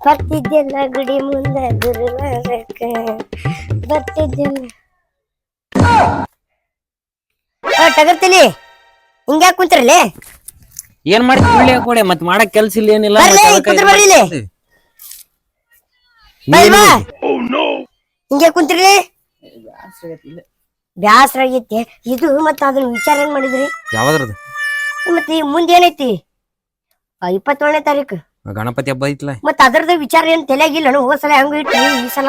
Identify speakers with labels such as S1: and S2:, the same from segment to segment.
S1: ಬರ್ತಿದ್ದೆಲ್ಲ ಗುಡಿ ಮುಂದೆ ಗುರುವಾರಕ್ಕ. ಬರ್ತಿದ್ದೆಲ್ಲ ಟಗರ್ತೀನಿ ಹಿಂಗ್ಯಾಕ್ ಕುಂತ್ರಲ್ಲೇ?
S2: ಏನ್ ಮಾಡ್ತಿ? ಕೊಡಿ ಕೊಡೆ ಮತ್ ಮಾಡಕ್ ಕೆಲ್ಸ ಇಲ್ಲ ಏನಿಲ್ಲ.
S1: ಬರ್ಲಿ,
S2: ಅದಕ್ಕ
S1: ಬರ್ಲಿ ಇಲ್ಲಿ. ಕುಂತ್ರಿ ಬ್ಯಾಸರ ಆಗೈತಿ ಇದು ಮತ್ತ ಅದನ್ನ ವಿಚಾರ ಏನ್ ಮಾಡಿದ್ರಿ?
S2: ಯಾವ್ದ್ರದ್ದು?
S1: ಮತ್ತೆ ಮುಂದೆ ಏನೈತಿ? ಆ, ಇಪ್ಪತ್ತೇಳನೇ ತಾರೀಕು.
S2: ಗಣಪತಿ ಹಬ್ಬ ಐತ್ಲ.
S1: ಮತ್ತ ಅದ್ರದ್ದು ವಿಚಾರ ಏನ್ ತಲೆಯಾಗಿಲ್ಲ ಹೋದ ಸಲ ಹಂಗ ಇಟ್ಟು ಈ ಸಲ.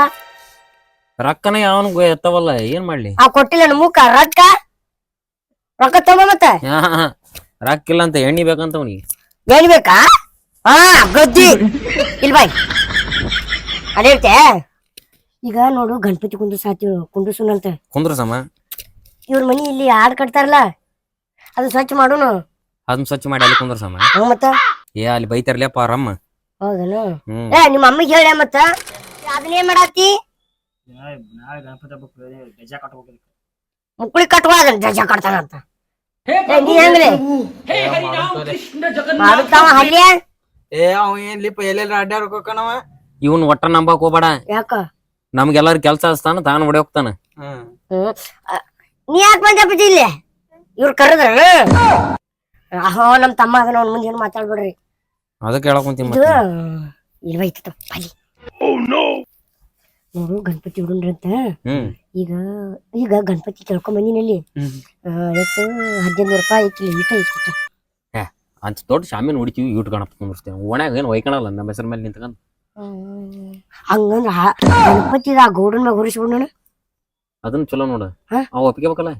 S2: ರೊಕ್ಕನ ಯಾವನ್ ಎತ್ತವಲ್ಲ ಏನ್ ಮಾಡ್ಲಿ?
S1: ಆ ಕೊಟ್ಟಿಲ್ಲ ನಮ್ಮ ಮುಖ ರೊಕ್ಕ? ರೊಕ್ಕ ತಗೋ ಮತ್ತ.
S2: ಹಾ ರೊಕ್ಕ ಇಲ್ಲ ಅಂತ ಎಣ್ಣಿ ಬೇಕಂತ ಅವನಿಗೆ.
S1: ಏನ್ ಬೇಕಾ? ಹಾ ಗದ್ದಿ. ಇಲ್ ಬಾಯ್. ಅದೇಳ್ತೆ ಈಗ ನೋಡು ಗಣಪತಿ ಕುಂದ್ರಸ ಆತೀವಿ ಕುಂದ್ರಸುನಂತ
S2: ಕುಂದ್ರ ಸಮ
S1: ಇವ್ರ ಮನಿ ಇಲ್ಲಿ ಹಾಡ್ ಕಟ್ತಾರಲ್ಲ ಅದು ಸ್ವಚ್ಛ ಮಾಡೋನು.
S2: ಅದನ್ನ ಸ್ವಚ್ಛ ಮಾಡಿ ಅಲ್ಲಿ ಕುಂದ್ರಸಮ್ಮ. ಸಮ
S1: ಹ್ಞೂ ಮತ್ತ?
S2: ಏ ಅಲ್ಲಿ ಬೈತಾರಲ್ಲಪ್ಪ ರಮ್ಮ
S1: ಹೌದನು?
S2: ಹ್ಮ್.
S1: ಏ ನಿಮ್ಮ ಅಮ್ಮಿಗೆ ಹೇಳ ಮತ್ತ? ಅದನ್ನೇನ್ ಮಾಡಾತಿ?
S3: ನಾಳೆ ಗಣಪತಿ ಹಬ್ಬಕ್ಕೆ ಗಜ ಕಟ್ಬೇಕು
S1: ಮುಕ್ಕಳಿ ಕಟ್ಕೊ ಅದನ್ನ ಜಜ ಕಟ್ತಾನಂತ. ಏ, ನೀ ಹೆಂಗ್ರಿ? ಮಾಡುತ್ತಾವ ಹಲ್ಯ
S4: ಏ ಅವ ಏನ್ಲಿಪ್ಪ ಎಲ್ಲೆಲ್ಲ ಅಡ್ಡಾಡ್ ಹೋಗ್ಕಣವ
S2: ಇವನ್ ಒಟ್ಟ ನಂಬಕ್ ಹೋಗ್ಬೇಡ.
S1: ಯಾಕ?
S2: ನಮ್ಗೆಲ್ಲಾರು ಕೆಲ್ಸ ಹಚ್ತಾನ ತಾನು ಹೊಡೆ ಹೋಗ್ತಾನ.
S4: ಹ್ಮ್.
S1: ಹ್ಮ್. ಅ, ನೀ ಯಾಕೆ ಬಂದಪ್ಪಿ ಇಲ್ಲಿ? ಇವ್ರು ಕರೆದ್ರ ಅಹೋ ನಮ್ ತಮ್ಮ ಅದನ್ನ ಅವ್ನ ಮುಂದೆ ಏನು ಮಾತಾಡ್ಬೇಡ್ರಿ.
S2: ಅದಕ್ಕೆ ಹೇಳಕ್ ಕುಂತೀನಿ
S1: ಇದು ಇಲ್ವೈತ ಬಲಿ ನೋಡು ಗಣಪತಿ ಹುಡುಗ್ರಂತ
S2: ಹ್ಮ್.
S1: ಈಗ ಈಗ ಗಣಪತಿ ಕೇಳ್ಕೊಂಡ್ ಬಂದಿನಲ್ಲಿ. ಎಷ್ಟು ಹದಿನೈದು ರೂಪಾಯಿ ಐತಿ ಈಟ ಐತಿ
S2: ಅಂತ ದೊಡ್ಡ ಶಾಮಿನ ಹುಡುಕಿ ಇಟ್ಟು ಗಣಪತಿ ಕುಂದಿರ್ತೀವಿ ಓಣ್ಯಾಗ ಏನು ಒಯ್ಕಣಲ್ಲ ನಮ್ಮ ಹೆಸರ ಮೇಲೆ ನಿಂತ್ಕೊಂಡ್?
S1: ಹಂಗಂದ್ರ ಆ ಗಣಪತಿ ಆ ಗೌಡನ್ ಮ್ಯಾಗ ಹುರಿಸ್ಬಿಡೋಣ
S2: ಅದನ್ನ ಚಲೋ ನೋಡು.
S1: ಹಾ?
S2: ಅವ್ ಒಪ್ಕೋಬೇಕಲ್ಲ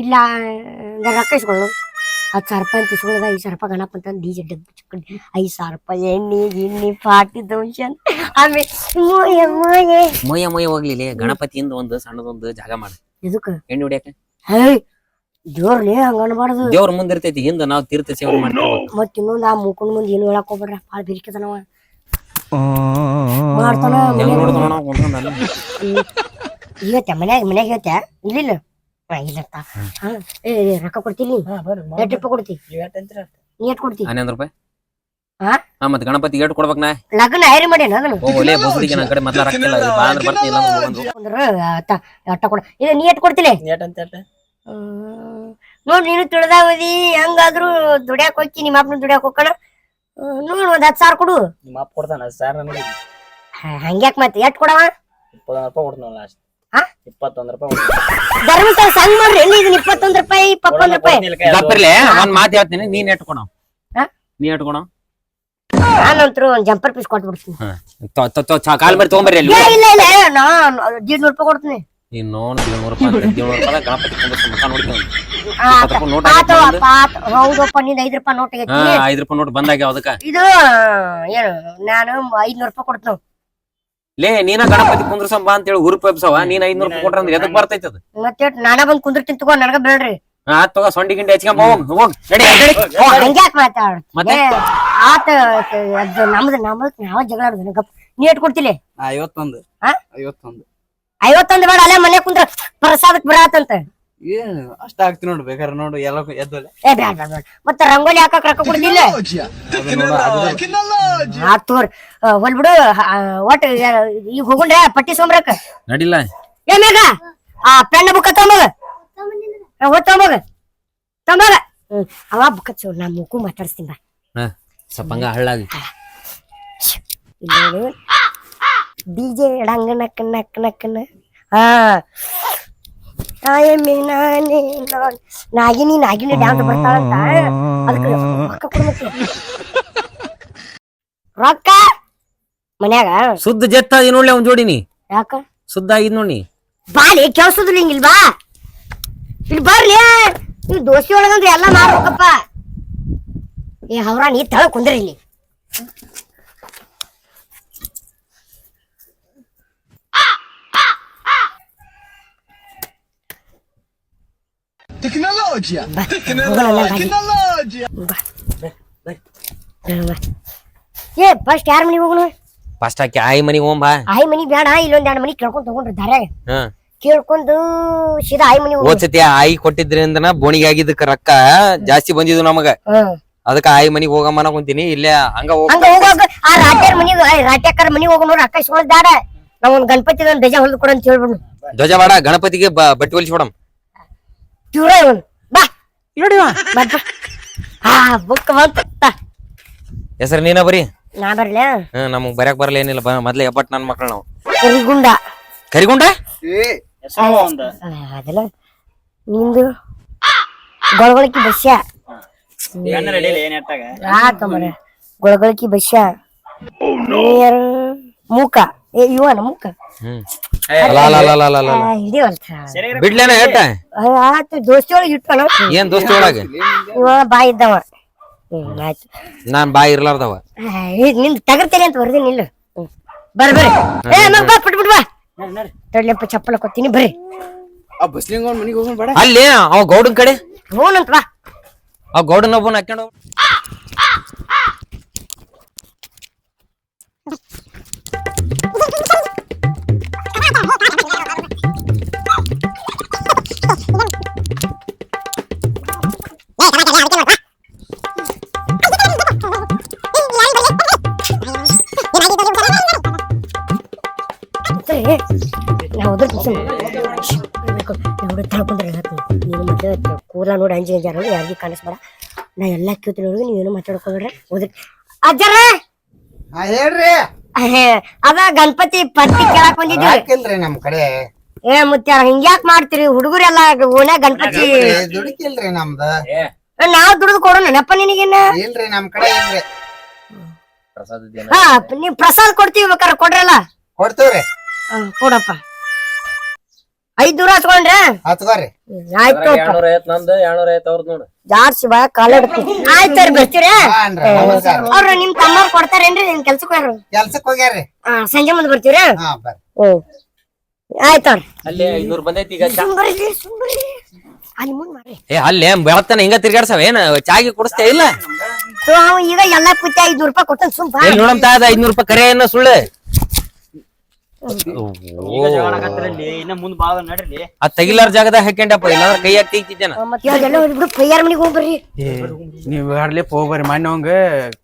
S1: ಇಲ್ಲ ನಾ ರೊಕ್ಕ ಇಸ್ಕೊಳ್ಳು ಹತ್ತು ಸಾವಿರ ರೂಪಾಯಿ ಅಂತ ಇಸ್ಕೊಳ್ಳೋದ ಐದು ಸಾವಿರ ರೂಪಾಯಿ ಗಣಪ ಅಂತ ಡಿ ಜೆ ಡಬ್ಬಿ ಚಿಕ್ಕಡಿ ಐದು ಸಾವಿರ ರೂಪಾಯಿ ಎಣ್ಣೆ ಗಿಣ್ಣಿ ಪಾಟಿ ದೋಷನ್ ಆಮೇಲೆ ಮೋಯ ಮೋಯೆ.
S2: ಮೊಯ್ಯ ಮೊಯ್ಯ ಹೋಗ್ಲಿಲ್ಲ ಗಣಪತಿಯಿಂದ ಒಂದು ಸಣ್ಣದೊಂದು ಜಾಗ ಮಾಡ.
S1: ಎದಕ್ಕೆ?
S2: ಎಣ್ಣೆ ಹೊಡ್ಯಾಕ?
S1: ಹೇ ದೇವ್ರಲೇ ಹಂಗ ಅನ್ಬಾರ್ದು.
S2: ದೇವ್ರ ಮುಂದೆ ಇರ್ತೈತಿ ಹಿಂದ ನಾವು ತೀರ್ಥ ಸೇವೆ ಮಾಡ್ತೀವಿ.
S1: ಮತ್ ಇನ್ನೊಂದ್ ಆ ಮುಖಂಡ್ ಮುಂದೆ ಏನು ಹೇಳಕ್ ಹೋಗ್ಬೇಡ್ರ ಭಾಳ ಬಿರಿಕದನವ ಮಾಡ್ತಾನ
S2: ಹೆಂಗ್
S1: ಹೇಳ್ತೆ ಮನ್ಯಾಗ ಮನ್ಯಾಗ ಹೇಳ್ತೆ ಇಲ್ಲಿಲ್ಲ. ಹಾ ಏ ಏ, ರೊಕ್ಕ ಕೊಡ್ತೀನಿ. ಎಷ್ಟು ರೂಪಾಯಿ ಕೊಡ್ತಿ ನೀ ಎಷ್ಟು ಕೊಡ್ತಿ?
S2: ಹನ್ನೊಂದು ರೂಪಾಯಿ.
S1: ಹಾ?
S2: ಹಾ ಮತ್ತೆ ಗಣಪತಿ ಏಟ್ ಕೊಡ್ಬೇಕ್ ನಾ.
S1: ಲಗ್ನ ಹೈರಿ
S2: ಬಸುಡಿಗೆ ನನ್ನ ಕಡೆ ಮೊದ್ಲ ರೊಕ್ಕ ಇಲ್ಲ ಇಲ್ಲಿ ಬಾ ಅಂದ್ರೆ ಬರ್ತೀನಿ ಇಲ್ಲ ಅಂದ್ರೆ ಹೋಗಂದ್ರು.
S1: ಅಂದ್ರ ಆತ ಅಟ್ಟ ಕೊಡ. ಇದು ನೀ ಕೊಡ್ತಿಲೆ? ನೋಡ್ ನೀನು ತಿಳಿದಾವದಿ ಹೆಂಗಾದ್ರು ದುಡ್ಯಾಕ್ ಹೋಗಿ ನಿಮ್ಮ ಅಪ್ಪನ ದುಡ್ಯಾಕ್ ಹೋಗೋಣ ನೋಡ್ ಒಂದ್ ಹತ್ತು ಸಾವಿರ ಕೊಡು.
S3: ನಿಮ್ಮ ಅಪ್ಪ ಕೊಡ್ತಾನ ಸರ್ ನನಗೆ.
S1: ಹ- ಹಂಗ್ಯಾಕ್ ಮತ್ತೆ? ಎಷ್ಟ್ ಕೊಡವ?
S3: ಇಪ್ಪತ್ತೊಂದು ರೂಪಾಯಿ ಕೊಡ್ತಾನ ಲಾಸ್ಟ್? ಇಪ್ಪತ್ತೊಂದು ರೂಪಾಯಿ
S1: ಧರ್ಮಸ್ಥಳ ಸಂಗ್ ಮಾಡ್ರಿ ಎಲ್ಲಿ ಇದನ್ನ ಇಪ್ಪತ್ತೊಂದ್ ರೂಪಾಯಿ ಇಪ್ಪತ್ತೊಂದ್ ರೂಪಾಯಿ?
S2: ಗಪ್ಪಿರ್ಲೆ ಒಂದ್ ಮಾತು ಹೇಳ್ತೀನಿ ನೀನ್ ಎಟ್
S1: ಹಾ?
S2: ನೀ ಎಟ್ ಕೊಡ
S1: ನಾನಂತರೂ ಒಂದ್ ಜಂಪರ್ ಪೀಸ್ ಕೊಟ್ಬಿಡ್ತೀನಿ.
S2: ಕಾಲ್ ತಗೊಂಬರ್ರಿ
S1: ಏ, ಇಲ್ಲ ಇಲ್ಲ ಇಲ್ಲ, ನಾನ್ ದೀಡ್ನೂರು ರೂಪಾಯಿ ಕೊಡ್ತೀನಿ.
S2: ಇನ್ನು ಏಳ್ನೂರು ರೂಪಾಯಿ ಏಳ್ನೂರು ರೂಪಾಯಿ ಗಣಪತಿ ಕುಂದ್ರಿಸಿ ಮುಖ
S1: ನೋಡ್ತೀನಿ ಹೌದಪ್ಪ ಐದ್ ರೂಪಾಯಿ ನೋಟ್
S2: ಐದ್ ರೂಪಾಯಿ ನೋಟ್ ಬಂದಾಗ್ಯಾವ ಅದಕ್ಕ.
S1: ಇದು ಏನು ನಾನು ಐದ್ನೂರು ರೂಪಾಯಿ ಕೊಡ್ತೀನಿ.
S2: ಲೇ ನೀನ ಗಣಪತಿ ಕುಂದ್ರಸಂ ಅಂತ ಹೇಳಿ ಉರುಪ್ ಎಬ್ಸವ ನೀನ್ ಐದ್ನೂರು ರೂಪಾಯಿ ಕೊಟ್ರ ಅಂದ್ರೆ ಎದಕ್ ಬರ್ತೈತಿ ಅದು?
S1: ಮತ್ತೆ ನಾನ ಬಂದ್ ಕುಂದಿರ್ತೀನಿ ತಗೋ ನನಗ ಬೇಡ್ರಿ.
S2: ಆ ತಗೋ ಸೊಂಡಿ ಗಿಂಡಿ ಹಚ್ಕೊಂಡ್ ಹೋಗ್ ಹೋಗ್ ನಡಿ ನಡಿ ಹೋಗ್.
S1: ಹಂಗ್ಯಾಕ್ ಮಾತಾಡ
S2: ಮತ್ತೆ?
S1: ಆತ ಅದು ನಮ್ದು ನಮ್ದು ನಾವ ಜಗಳ ಆಡುದು ಗಪ್. ನೀ ಎಟ್ ಕೊಡ್ತಿಲಿ?
S4: ಐವತ್ತೊಂದು.
S1: ಹಾ?
S4: ಐವತ್ತೊಂದು.
S1: ಐವತ್ತೊಂದು ಬೇಡ ಅಲ್ಲೇ ಮನೆ ಕುಂದ್ರ ಪ್ರಸಾದಕ್ ಬರತ್ತಂತ
S4: ಏನ್ ಅಷ್ಟ ಆಗ್ತಿ ನೋಡು ಬೇಕಾದ್ರೆ ನೋಡು ಎಲ್ಲ ಎದ್ದಲ್ಲ.
S1: ಏ ಮತ್ತೆ ರಂಗೋಲಿ ಹಾಕಕ್ ರೊಕ್ಕ ಕೊಡ್ತಿಲ್ಲ? ಆತ್ ತೋರಿ ಹೊಲ್ಬಿಡು ಬಿಡು ಒಟ್ ಈಗ ಹೋಗುಂಡ್ರೆ ಪಟ್ಟಿ ಸೋಮ್ರಕ್.
S2: ನಡಿಲ್ಲ
S1: ಏ ಮೇಗ ಆ ಪೆನ್ ಬುಕ್ಕ ತಗೊಂಬಗ. ಹೋಗ್ ತಗೊಂಬಗ. ತಗೊಂಬಗ. ಅವ ಬುಕ್ಕ ಚೋ ನಾ ಮೂಕು ಮಾತಾಡಿಸ್ತೀನಿ ಬಾ.
S2: ಹಂಗ ಹಳ್ಳಾಗಿ.
S1: ಡಿಜೆ ಡಂಗ ನಕ್ಕ ನಕ್ಕ ನಕ್ಕನ ಹಾ. ನಾಯಮ್ಮಿ ನಾನೇ ನಾನ್ ನಾಗಿನಿ ನಾಗಿನಿ ಡ್ಯಾನ್ಸ್ ಬರ್ತಾಳಂತ. ಅದಕ್ಕೆ ರೊಕ್ಕ? ಮನ್ಯಾಗ?
S2: ಸುದ್ದ ಜೆತ್ತ ಅದಿ ನೋಡ್ಲಿ ಅವ್ನ್ ಜೋಡಿನಿ.
S1: ಯಾಕ?
S2: ಸುದ್ದ ಆಗಿದ್ ನೋಡಿ.
S1: ಬಾಲಿ ಕೇಳಿಸೋದಿಲ್ಲ ಹಿಂಗಿಲ್ ಬಾ. ಇಲ್ಲಿ ಬರ್ಲಿ. ನೀವು ದೋಸೆ ಒಳಗಂದ್ರೆ ಎಲ್ಲ ಮಾಡ್ಬೇಕಪ್ಪ. ಏ ಅವ್ರ ನೀ ತಳ ಕುಂದ್ರಿ ಇಲ್ಲಿ.
S5: Tecnologia!
S1: ಬಾ
S5: Tecnologia!
S1: ಏ ಫಸ್ಟ್ ಯಾರ ಮನಿ ಹೋಗೋಣ?
S2: ಫಸ್ಟ್ ಆಕಿ ಆಯಿ ಮನಿ ಹೋಗ್ ಬಾ
S1: ಆಯಿ ಮನಿ ಬೇಡ ಇಲ್ಲೊಂದ್ ಎರಡು ಮನಿ ಕೇಳ್ಕೊಂಡ್ ತಗೊಂಡ್ರಿ ದಾರ್ಯಾಗ
S2: ಹಾ.
S1: ಕೇಳ್ಕೊಂಡು ಸೀದಾ ಆಯಿ ಮನಿ ಹೋಗೋಣ.
S2: ಆಯಿ ಕೊಟ್ಟಿದ್ರಿಂದನ ಬೋಣಿಗೆ ಆಗಿದ್ದಕ್ಕ ರೊಕ್ಕ ಜಾಸ್ತಿ ಬಂದಿದ್ವು ನಮಗ. ಅದಕ್ಕ ಆಯಿ ಮನಿಗ್ ಹೋಗಮ್ಮನ ಕುಂತೀನಿ ಇಲ್ಲೇ ಹಂಗ ಹೋಗ್
S1: ಹಂಗ ಆ ರಾಟ್ಯಾರ ಮನಿಗೆ ರಾಟ್ಯಾಕರ ಮನಿ ಹೋಗೋಣ ರೊಕ್ಕ ಇಸ್ಕೊಳ್ಳೋದ್ ಬೇಡ ನಾವ್ ಒಂದ್ ಗಣಪತಿ ಒಂದ್ ಧ್ವಜ ಹೊಲ್ದು ಕೊಡು ಅಂತ ಹೇಳ್ಬಿಡು
S2: ಧ್ವಜ ಬೇಡ ಗಣಪತಿಗೆ ಬ- ಬಟ್ಟಿ ಹೊಲಿಸಿ ಬಿಡಮ್
S1: ಇವ್ರ ಇವನ್ ಬಾ. ಬಾ ಬಾ. ಹಾ ಬುಕ್ ಬಂತ.
S2: ಹೆಸರು ನೀನ ಬರೀ?
S1: ನಾ ಬರ್ಲ?
S2: ಹ್ಮ್ ನಮಗ್ ಬರಕ್ ಬರಲ್ಲ ಏನಿಲ್ಲ. ಬ- ಎಪ್ಪಟ್ ನನ್ ಮಕ್ಳು ನಾವು
S1: ಕರಿಗುಂಡ.
S2: ಕರಿಗುಂಡ?
S1: ಅದಲ್ಲ. ನಿಂದು ಗೊಳಗೊಳಕಿ ಬಸ್ಯ? ಗೊಳಗೊಳಕಿ ಬಸ್ಯ? ನೀರು ಮೂಕ. ಏ ಇವನ ಮೂಕ?
S2: ಹ್ಮ್. ಅಲ್ಲ ಅಲ್ಲ ಅಲ್ಲ ಅಲ್ಲ ಅಲ್ಲ ಅಲ್ಲ.
S1: ಹಿಡಿವಲ್ತ
S2: ಬಿಡ್ಲೇನ ಎಟ್ಟ
S1: ಆತು ದೋಸ್ತಿ ಒಳಗೆ
S2: ಏನ್ ದೋಸ್ತಿ ಒಳಗ
S1: ಇವ ಬಾಯ್ ಇದ್ದವ. ಹ್ಮ್ ಆಯ್ತು.
S2: ನಾನ್ ಬಾಯಿ ಇರ್ಲಾರ್ದವ.
S1: ನಿಂದ್ ತಗರ್ತೇನೆ ಅಂತ ಬರ್ದಿ ನಿಲ್ಲು. ಬರ್ರಿ ಬರ್ರಿ. ಏ ಮಗ್ ಬಾ ಬಿಟ್ ಬಿಟ್ ಬಾ ತಡ್ಲೆಪ್ಪ ಚಪ್ಪಲ ಕೊತ್ತೀನಿ ಬರ್ರಿ.
S4: ಆ ಬಸ್ಲಿಂಗ್ ಅವ್ನ ಮನೆಗೆ ಹೋಗೋಣ ಬೇಡ.
S2: ಅಲ್ಲಿ ಅವ ಗೌಡನ್ ಕಡೆ?
S1: ಹ್ಞೂನಂತ ಬಾ.
S2: ಆ ಗೌಡನ್ ಒಬ್ಬನ ಹಾಕ್ಕೊಂಡು
S1: ಮತ್ತೆ ನಾವು ಹೋದ್ರ ನೋಡಿ ತಳ್ಕೊಂಡ್ರೆ ಹೇಳ್ತೀನಿ ನೀನು ಮತ್ತೆ ಕೂಲ ನೋಡಿ ಅಂಜಿ ಅಂಜಾರ ಯಾರಿಗೂ ಕಾಣಿಸ್ಬೇಡ. ನಾ ಎಲ್ಲ ಕೇಳ್ತೀನಿ ನೋಡಿ ನೀವೇನು ಮಾತಾಡ್ಕೊಂಡ್ರೆ ಹೋದ್ರಿ ಅಜ್ಜಾರ!
S5: ಹೇಳ್ರಿ.
S1: ಅದ ಗಣಪತಿ ಪಟ್ಟಿ ಕೇಳಕ್ ಬಂದಿದ್ವಿ.
S5: ಹಾಕಿಲ್ರಿ ನಮ್ ಕಡೆ?
S1: ಏ ಮುತ್ಯಾರ ಹಿಂಗ್ಯಾಕ್ ಮಾಡ್ತೀರಿ? ಹುಡುಗರೆಲ್ಲ ಓಣ್ಯಾ ಗಣಪತಿ
S5: ದುಡುಕಿಲ್ರಿ ನಮ್ದ.
S1: ನಾವ್ ದುಡ್ದು ಕೊಡೋಣ ನೆನಪ ನಿನಗೇನ
S5: ಇಲ್ರಿ ನಮ್ ಕಡೆ ಇಲ್ರಿ.
S1: ಹಾ ನೀವ್ ಪ್ರಸಾದ್ ಕೊಡ್ತೀವಿ ಬೇಕಾರೆ ಕೊಡ್ರಲ್ಲ?
S5: ಕೊಡ್ತೀವ್ರಿ.
S1: ಕೊಡಪ್ಪ. ಐದ್ ದೂರ ಹಚ್ಕೊಂಡ್ರೆ?
S5: ಹತ್ಕೋರಿ
S1: ಆಯ್ತು
S2: ಎರಡ್ನೂರ ಐವತ್ ನಂದು ಎರಡ್ನೂರ ಐವತ್ ಅವ್ರದ್ ನೋಡು.
S1: ಜಾಸ್ತಿ ಬಾ ಕಾಲ ಆಯ್ತು ಬರ್ತೀರಿ? ಅವ್ರ ನಿಮ್ ತಮ್ಮವ್ರು ಕೊಡ್ತಾರೇನ್ರಿ ನಿಮ್ ಕೆಲ್ಸಕ್ಕೆ ಹೋಗ್ಯಾರ
S5: ಕೆಲ್ಸಕ್ ಹೋಗ್ಯಾರ್ರಿ.
S1: ಆ, ಸಂಜೆ ಮುಂದೆ ಬರ್ತೀರಾ?
S5: ಹಾ ಬರ್ರಿ.
S1: ಹ್ಮ್. ಆಯ್ತವ್ರಿ
S2: ಅಲ್ಲಿ ಐನೂರ್ ಬಂದೈತಿ ಈಗ ಚಾ.
S1: ಸುಮ್ಬರ್ರಿ ಸುಮ್ಬರ್ರಿ ಅಲ್ಲಿ ಮುಂದ್ ಮಾಡ್ರಿ
S2: ಏ ಅಲ್ಲಿ ಬೆಳತನ ಹಿಂಗ ತಿರ್ಗಾಡ್ಸವ ಏನ ಚಾಗಿ ಕುಡಿಸ್ತೇ ಇಲ್ಲ?
S1: ಸೊ ಅವ ಈಗ ಎಲ್ಲಾ ಪುಟ್ಟಿ ಐದ್ನೂರ್ ರೂಪಾಯಿ ಕೊಟ್ಟು ಸುಮ್ ಬಾ.
S2: ಐದ್ನೂರ್ ರೂಪಾಯಿ ಕರೆ ಏನ ಸುಳ್ಳು?
S3: ಇನ್ನ ಮುಂದ್ ಬಾಳ ನಡ್ರಿ.
S2: ಆ ತೆಗಿಲಾರ ಜಾಗದಾಗ ಹಾಕ್ಯಂಡಪ್ಪ ಇಲ್ಲಾಂದ್ರ ಕೈ ಹಾಕಿ ತೆಗಿತಿದ್ದೇನ
S1: ಮತ್ತೆ ಇವಾಗೆಲ್ಲ ಹೋಗ್ಬಿಡು ಪಯ್ಯಾರ ಮನಿಗೆ ಹೋಗ್ಬರ್ರಿ.
S4: ಏ ನೀವ್ ಹಾಡ್ಲಿಪ್ಪ ಹೋಗ್ಬರ್ರಿ. ಮೊನ್ನೆ ಅವಂಗ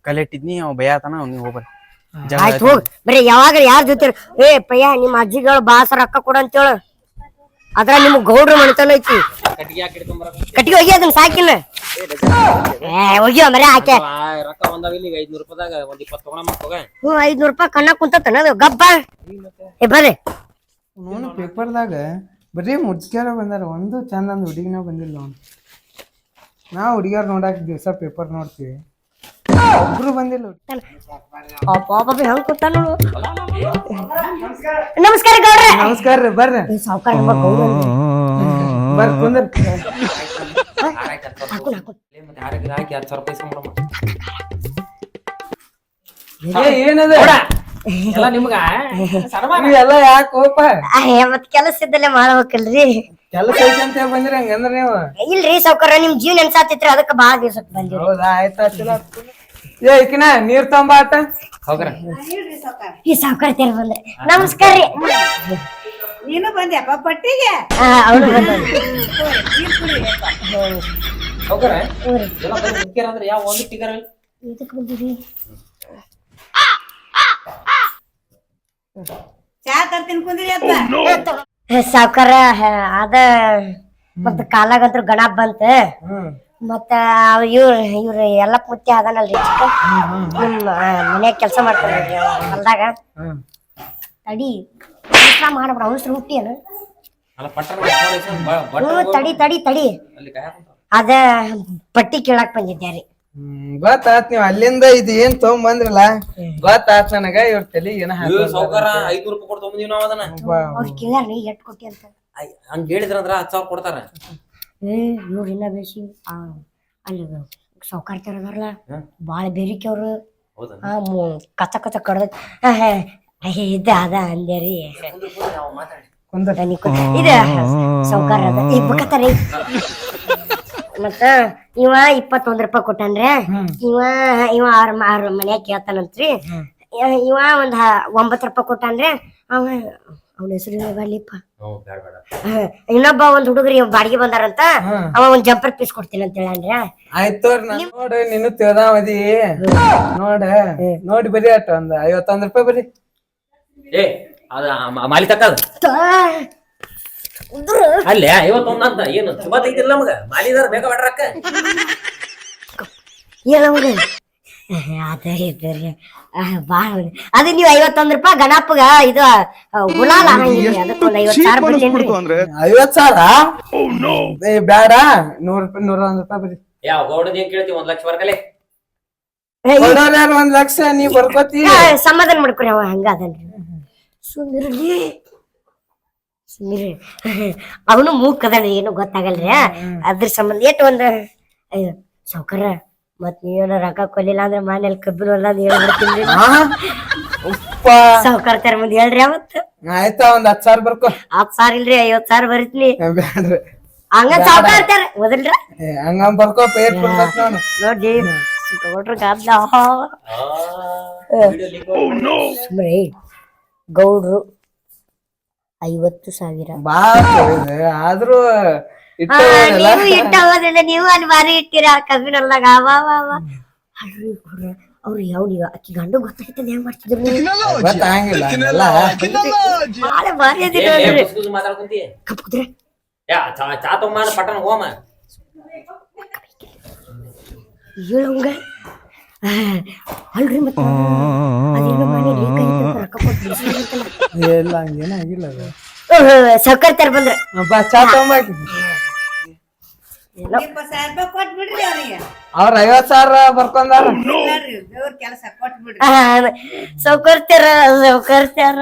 S4: ಕಲೆಟ್ಟಿದ್ನಿ ಅವ್ ಬೈಯಾತನ ಅವ್ನಿಗೆ ಹೋಗ್ಬರ್ರಿ. ಜಗಳ
S1: ಆಯ್ತು ಹೋಗ್. ಬರೀ ಯಾವಾಗ ಯಾರ್ ಜೊತೆ ಏ ಪಯ್ಯ ನಿಮ್ಮ ಅಜ್ಜಿಗಳು ಬಾಸ ರೊಕ್ಕ ಕೊಡು ಅಂತೇಳು ಅದ್ರ ನಿಮ್ಗೆ ಗೌಡ್ರ ಮಣಿತನ ಐತಿ. ಕಟ್ಟಿಗೆ ಹೋಗಿ ಅದನ್ನ ಸಾಕಿಲ್ಲ ಏ ಹೋಗ್ಯೋ ಮರೆ
S2: ಒಂದು ಹೋಗ.
S1: ಹ್ಞೂ ಐದ್ನೂರ್ ರೂಪಾಯಿ ಕಣ್ಣ ಕುಂತತನ ಅದು. ಗಬ್ಬ ಏ ಬರ್ರಿ.
S6: ಅವನು ಪೇಪರ್ದಾಗ ಬರೀ ಮುಡ್ಸ್ಕ್ಯಾರ ಬಂದಾರ. ಒಂದು ಚಂದ ಅಂದ್ ಹುಡುಗಿನ ಬಂದಿಲ್ಲ ಅವ್ನು. ನಾ ಹುಡುಗಿಯರ್ ನೋಡಾಕ ದಿವಸ ಪೇಪರ್ ನೋಡ್ತೀವಿ. ಒಬ್ರು ಬಂದಿಲ್ಲ
S1: ಆ ಬಾಬಿ ಹೆಂಗ್ ನೋಡು. ನಮಸ್ಕಾರ ಗೌಡ್ರೆ.
S6: ನಮಸ್ಕಾರ ರೀ ಬರ್ರಿ.
S1: ಸಾವ್ಕಾರ ನಮ್ಮ ಗೌಡ್ರು. ಅಂದ್ರೆ.
S6: ಬರ್ರಿ ಕುಂದ್ರ. ಏನದ?
S2: ಎಲ್ಲ ನಿಮ್ಗ?
S6: ಇವೆಲ್ಲ ಯಾಕೆ ಹೋಪ
S1: ಆ, ಏ, ಮತ್ ಕೆಲಸ ಇದ್ದಲ್ಲೇ ಮಾಡ್ಬೇಕಲ್ರಿ.
S6: ಕೆಲಸ ಐತಿ ಅಂತ ಹೇಳಿ ಬಂದಿರಿ ಹಂಗಂದ್ರ ನೀವು?
S1: ಇಲ್ರಿ ಸಾವ್ಕಾರ ನಿಮ್ ಜೀವನ ಅನ್ಸಾತಿತ್ರಿ ಅದಕ್ಕೆ ಬಾಳ ದಿವ್ಸಕ್ ಬಂದಿರಿ.
S6: ಹೌದಾ ಆಯ್ತಾ. ಏ ಈಕಿನ ನೀರ್ ತೊಂಬ ಆಟ
S2: ಹೋಗ್ರ
S1: ಈ ಬಂದ್ರೆ ನಮಸ್ಕಾರ ರೀ.
S7: ನೀನು ಬಂದ್ಯಪ್ಪ ಪಟ್ಟಿಗೆ?
S1: ಆ, ಅವ್ರು ಬಂದ್ರು.
S2: ಹೋಗ್ರ ಎಲ್ಲ ಬರೀ ಮುಖ್ಯರ ಅಂದ್ರೆ ಯಾವ ಒಂದು ಟಿಗರ್
S1: ಇದಕ್ ಬಂದಿರಿ
S7: ಚಾ ತರ್ತೀನಿ ಕುಂದ್ರಿ ಅಪ್ಪ.
S1: ಸಾವ್ಕಾರ ಅದ ಮತ್ತ ಕಾಲಾಗಂತ್ರ ಗಣ ಬಂತ. ಮತ್ತ ಇವ್ರ ಇವ್ರ ಎಲ್ಲ ಮುತ್ತಿ ಅದಾನಲ್ರಿ ನಿಮ್ ಮನ್ಯಾಗ ಕೆಲಸ ಮಾಡ್ತಾನೆ ಹೊಲ್ದಾಗ. ತಡಿ ಕೆಲಸ ಮಾಡ್ಬಿಡ ಅವಸರ ಹುಟ್ಟಿಯನ ಹ್ಞೂ ತಡಿ ತಡಿ ತಡಿ. ಅದ ಪಟ್ಟಿ ಕೇಳಾಕ್ ಬಂದಿದ್ದೆ ರೀ.
S6: ಗೊತ್ತಾತ್ ನೀವ್ ಅಲ್ಲಿಂದ ಇದು ಏನ್ ತಗೊಂಬಂದ್ರಲ್ಲ? ಗೊತ್ತಾತ್ ನನಗ ಇವ್ರ ತಲಿ ಏನ
S2: ಸೌಕರ ಐದ್ನೂರ್ ರೂಪಾಯಿ ನಾವು ಅದನ್ನ.
S1: ಅವ್ರು ಎಟ್ ಕೊಟ್ಟಿ ಅಂತ.
S2: ಹಂಗ ಹಂಗ್ ಹೇಳಿದ್ರಂದ್ರ ಹತ್ತು ಸಾವಿರ ಕೊಡ್ತಾರ.
S1: ಏ ಇವ್ರು ಇನ್ನ ಬೇಸಿ ಆ ಅಲ್ಲಿ ಸೌಕಾರ ತರದಾರಲ್ಲ ಬಾಳ ಬೇರಿಕೆ ಅವರು.
S2: ಹೌದಾ?
S1: ಆ ಮು- ಕಚ ಕಚ ಕಡ್ದ. ಇದ್ದ ಅದ ಅಂದೆ ರೀ.
S6: ಕುಂದ್ರ
S1: ಇದ ಸೌಕಾರ ಅದ. ಮತ್ತ ಇವ ಇಪ್ಪತ್ತೊಂದ್ ರೂಪಾಯಿ ಕೊಟ್ಟಾನ್ರೆ. ಇವ ಇವ ಆರ್ ಆರ್ ಮನ್ಯಾಗ ಕೇಳ್ತಾನಂತ್ರಿ. ಇವ ಒಂದ್ ಒಂಬತ್ತು ಒಂಬತ್ ರೂಪಾಯಿ ಕೊಟ್ಟನ್ರಿ. ಅವ ಅವನ ಹೆಸರು ಬರ್ಲಿಪ್ಪ. ಇನ್ನೊಬ್ಬ ಒಂದ್ ಹುಡುಗರಿ ಬಾಡಿಗೆ ಬಂದಾರಂತ ಅವ ಒಂದ್ ಜಂಪರ್ ಪೀಸ್ ಕೊಡ್ತೀನಿ ಅಂತ ಹೇಳಂದ್ರ
S6: ಆಯ್ತು ನೋಡ್ರಿ ನೀನು ತಿಳ್ದಾವದಿ. ನೋಡ ನೋಡಿ ಬರೀ ಅಟ್ಟ ಒಂದ್ ಐವತ್ತೊಂದ್ ರೂಪಾಯಿ ಬರೀ.
S2: ಏ ಅದ ಮಾಲಿ ತಕ್ಕ ಅಲ್ಲೇ ಐವತ್ತೊಂದ್ ಅಂತ. ಏನು ತುಂಬಾ ತೆಗಿದಿಲ್ಲ ನಮಗ? ಮಾಲಿದಾರ ಬೇಗ ಬೇಡ್ರಕ್ಕ.
S1: ಏನವಂಗ ಅದೇ ಇದ್ರಿ ಬಾಳ ಅದ ನೀವು ಐವತ್ತೊಂದ್ ರೂಪಾಯಿ ಗಣಪಗ ಇದು ಗುಲಾಲ್ ಆಗಂಗಿಲ್ಲ ಅದಕ್ಕೊಂದ್ ಐವತ್ ಸಾವಿರ
S6: ಐವತ್ ಸಾವಿರ? ಏ ಬ್ಯಾಡ. ನೂರ್ ರೂಪಾಯಿ ನೂರ ಒಂದ್ ರೂಪಾಯಿ ಬರೀ
S2: ಯಾವ ಏನ್ ಒಂದ್ ಲಕ್ಷ ಬರ್ಕಲೆ.
S6: ಕೊಡೋರ್ ಯಾರ್ ಒಂದ್ ಲಕ್ಷ ನೀ ಬರ್ಕೋತಿ
S1: ಸಮಾಧಾನ ಮಾಡ್ಕೊರಿ ಅವ ಹಂಗ ಅದನ್ರಿ ಸುಮಿರಿ ಅವನು ಮೂಕ್ ಅದಾನ ಏನು ಗೊತ್ತಾಗಲ್ರಿ ಅದ್ರ ಸಂಬಂಧ ಎಟ್ ಒಂದ್ ಅಯ್ಯೋ ಸೌಕರ್ಯ ಮತ್ ನೀವೇನ ರೊಕ್ಕ ಕೊಲ್ಲಿಲ್ಲ ಅಂದ್ರೆ ಮನೇಲಿ ಕಬ್ಬಿನ ಹೊಲ ಹೇಳ್ಬಿಡ್ತೀನಿ
S6: ಉಪ್ಪ.
S1: ಸಾವ್ಕಾರ ತರ ಮುಂದೆ ಹೇಳ್ರಿ ಅವತ್ತು.
S6: ಆಯ್ತಾ ಒಂದ್ ಹತ್ ಸಾವಿರ ಬರ್ಕೋ.
S1: ಹತ್ ಸಾವಿರ ಇಲ್ರಿ ಐವತ್ ಸಾವಿರ ಬರೀತೀನಿ.
S6: ಬ್ಯಾಡ್ರಿ.
S1: ಹಂಗ
S6: ಹಂಗ ಬರ್ಕೋ ನೋಡಿ
S1: ಗೌಡ್ರ ಗೌಡ್ರು ಐವತ್ತು ಸಾವಿರ.
S6: ಬಾ ಆದ್ರೂ.
S1: ನೀವು ಇಟ್ಟ ಹೋದಿಲ್ಲ ನೀವು ಅಲ್ಲಿ ಬಾರಿ ಇಟ್ಟಿರ ಕಬ್ಬಿನ ಹೊಲ್ದಾಗ ಅವ ಅವ ಅವ ಅಲ್ರಿ ಅವ್ರು ಯಾವ ನೀವು ಅಕ್ಕಿ ಗಂಡು ಗೊತ್ತಾಯ್ತದ ಹೆಂಗ್ ಮಾಡ್ತಿದ್ರು. ಬಾಳ ಬಾರಿ ಅದಿರಿ
S2: ಪಟ್ಟಣ ಹೋಮ
S1: ಹೇಳಂಗ ಅಲ್ರಿ ಮತ್ತೆ.
S6: ಇಲ್ಲ ಹಂಗೇನ ಆಗಿಲ್ಲ ಅದು.
S1: ತರ ಬಂದ್ರ.
S6: ಬಾ ಚಾ ತಗೊಂಬಾಕಿ
S7: ಇಪ್ಪತ್ತು ಸಾವಿರ ರೂಪಾಯಿ ಕೊಟ್ಟು ಬಿಡ್ರಿ ಅವ್ರಿಗೆ
S6: ಅವ್ರ ಐವತ್ ಸಾವಿರ ಬರ್ಕೊಂಡಾರ.
S1: ಸೌಕರ್ತಾರ ಸೌಕರ್ತಾರ